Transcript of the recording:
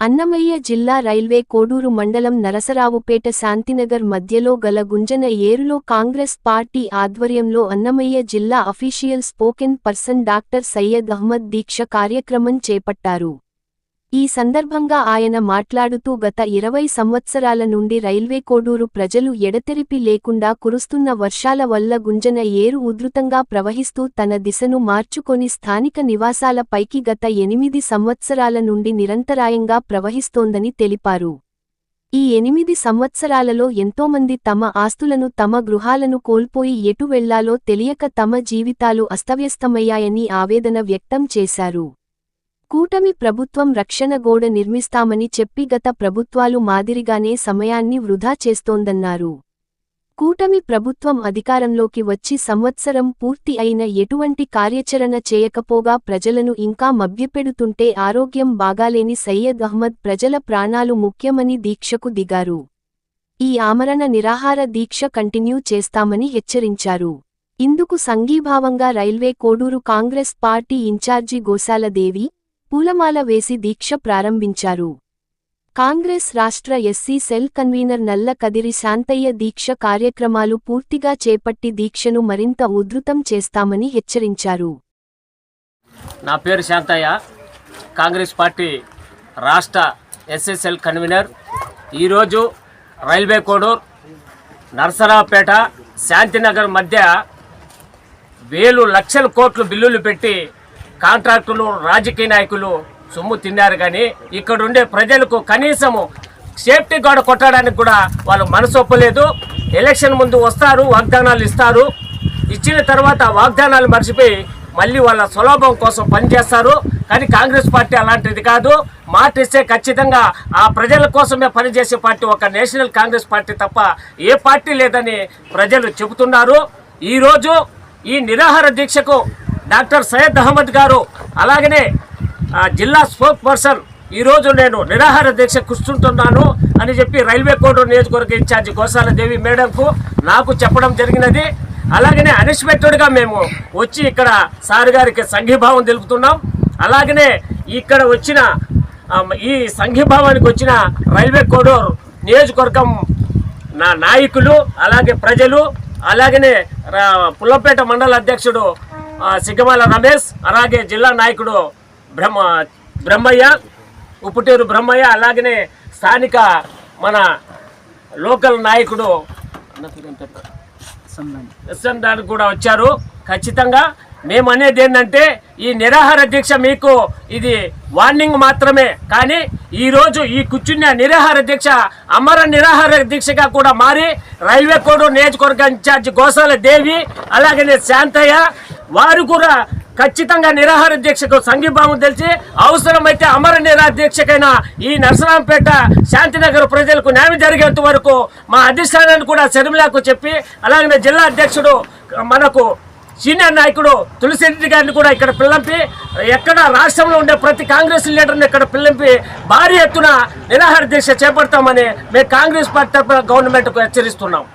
అన్నమయ్య జిల్లా రైల్వే కోడూరు మండలం నరసరావుపేట శాంతినగర్ మధ్యలో గల గుంజన ఏరులో కాంగ్రెస్ పార్టీ ఆధ్వర్యంలో అన్నమయ్య జిల్లా official spoken person doctor Syed Ahmed దీక్ష కార్యక్రమం చేపట్టారు. ఈ సందర్భంగా ఆయన మాట్లాడుతూ గత ఇరవై సంవత్సరాల నుండి రైల్వే కోడూరు ప్రజలు ఎడతెరిపి లేకుండా కురుస్తున్న వర్షాల వల్ల గుంజన ఏరు ఉధృతంగా ప్రవహిస్తూ తన దిశను మార్చుకొని స్థానిక నివాసాల పైకి గత ఎనిమిది సంవత్సరాల నుండి నిరంతరాయంగా ప్రవహిస్తోందని తెలిపారు. ఈ ఎనిమిది సంవత్సరాలలో ఎంతోమంది తమ ఆస్తులను తమ గృహాలను కోల్పోయి ఎటు వెళ్ళాలో తెలియక తమ జీవితాలు అస్తవ్యస్తమయ్యాయని ఆవేదన వ్యక్తం చేశారు. కూటమి ప్రభుత్వం రక్షణ గోడ నిర్మిస్తామని చెప్పి గత ప్రభుత్వాలు మాదిరిగానే సమయాన్ని వృధా చేస్తోందన్నారు. కూటమి ప్రభుత్వం అధికారంలోకి వచ్చి సంవత్సరం పూర్తి అయిన ఎటువంటి కార్యాచరణ చేయకపోగా ప్రజలను ఇంకా మభ్యపెడుతుంటే ఆరోగ్యం బాగాలేని సయ్యద్ అహ్మద్ ప్రజల ప్రాణాలు ముఖ్యమని దీక్షకు దిగారు. ఈ ఆమరణ నిరాహార దీక్ష కంటిన్యూ చేస్తామని హెచ్చరించారు. ఇందుకు సంఘీభావంగా railway Koduru congress party incharge Goshaladevi పూలమాల వేసి దీక్ష ప్రారంభించారు. కాంగ్రెస్ రాష్ట్ర ఎస్సీ సెల్ కన్వీనర్ నల్ల కదిరి శాంతయ్య దీక్ష కార్యక్రమాలు పూర్తిగా చేపట్టి దీక్షను మరింత ఉధృతం చేస్తామని హెచ్చరించారు. నా పేరు శాంతయ్య. కాంగ్రెస్ పార్టీ రాష్ట్ర ఎస్ఎస్ఎల్ కన్వీనర్. ఈరోజు రైల్వే కోడూర్ నర్సరావుపేట శాంతినగర్ మధ్య వేలు లక్షల కోట్లు బిల్లులు పెట్టి కాంట్రాక్టులు రాజకీయ నాయకులు సొమ్ము తిన్నారు కానీ ఇక్కడుండే ప్రజలకు కనీసము సేఫ్టీ గార్డ్ కొట్టడానికి కూడా వాళ్ళు మనసు ఒప్పలేదు. ఎలక్షన్ ముందు వస్తారు వాగ్దానాలు ఇస్తారు. ఇచ్చిన తర్వాత వాగ్దానాలు మర్చిపోయి మళ్ళీ వాళ్ళ సులభం కోసం పనిచేస్తారు. కానీ కాంగ్రెస్ పార్టీ అలాంటిది కాదు. మాట ఇస్తే ఖచ్చితంగా ఆ ప్రజల కోసమే పనిచేసే పార్టీ ఒక నేషనల్ కాంగ్రెస్ పార్టీ తప్ప ఏ పార్టీ లేదని ప్రజలు చెబుతున్నారు. ఈరోజు ఈ నిరాహార దీక్షకు డాక్టర్ సయ్యద్ అహ్మద్ గారు. అలాగనే జిల్లా స్పోక్ పర్సన్ ఈరోజు నేను నిరాహార దీక్ష కూర్చుంటున్నాను అని చెప్పి రైల్వే కోర్టు నియోజకవర్గ ఇన్ఛార్జి గోసాల దేవి మేడంకు నాకు చెప్పడం జరిగినది. అలాగనే అన్ఎక్స్పెక్టెడ్గా మేము వచ్చి ఇక్కడ సార్ గారికి సంఘీభావం తెలుపుతున్నాం. అలాగనే ఇక్కడ వచ్చిన ఈ సంఘీభావానికి వచ్చిన రైల్వే కోడూర్ నియోజకవర్గం నా నాయకులు అలాగే ప్రజలు అలాగనే రా- పుల్లపేట మండల అధ్యక్షుడు సిగ్గమాల రమేష్ అలాగే జిల్లా నాయకుడు బ్రహ్మ బ్రహ్మయ్య ఉప్పుటూరు బ్రహ్మయ్య అలాగనే స్థానిక మన లోకల్ నాయకుడు అన్న ఎస్ఎం దానికి కూడా వచ్చారు. ఖచ్చితంగా మేము అనేది ఏంటంటే ఈ నిరాహార దీక్ష మీకు ఇది వార్నింగ్ మాత్రమే కానీ ఈరోజు ఈ కూర్చున్న నిరాహార దీక్ష అమర నిరాహార దీక్షగా కూడా మారి రైల్వే కోడు నియోజకవర్గ ఇన్ఛార్జి గోసాల దేవి అలాగనే శాంతయ్య వారు కూడా ఖచ్చితంగా నిరాహార దీక్షకు సంఘీభావం తెలిసి అవసరమైతే అమర నిరాధ్యక్షకైన ఈ నరసరాంపేట శాంతినగర్ ప్రజలకు న్యాయం జరిగేంత వరకు మా అధిష్టానాన్ని కూడా శర్మిలాకు చెప్పి అలాగే జిల్లా అధ్యక్షుడు మనకు సీనియర్ నాయకుడు తులసిరెడ్డి గారిని కూడా ఇక్కడ పిల్లంపి ఎక్కడ రాష్ట్రంలో ఉండే ప్రతి కాంగ్రెస్ లీడర్ని ఇక్కడ పిల్లంపి భారీ ఎత్తున నిరాహార దీక్ష చేపడతామని మేము కాంగ్రెస్ పార్టీ తరఫున గవర్నమెంట్కు హెచ్చరిస్తున్నాం.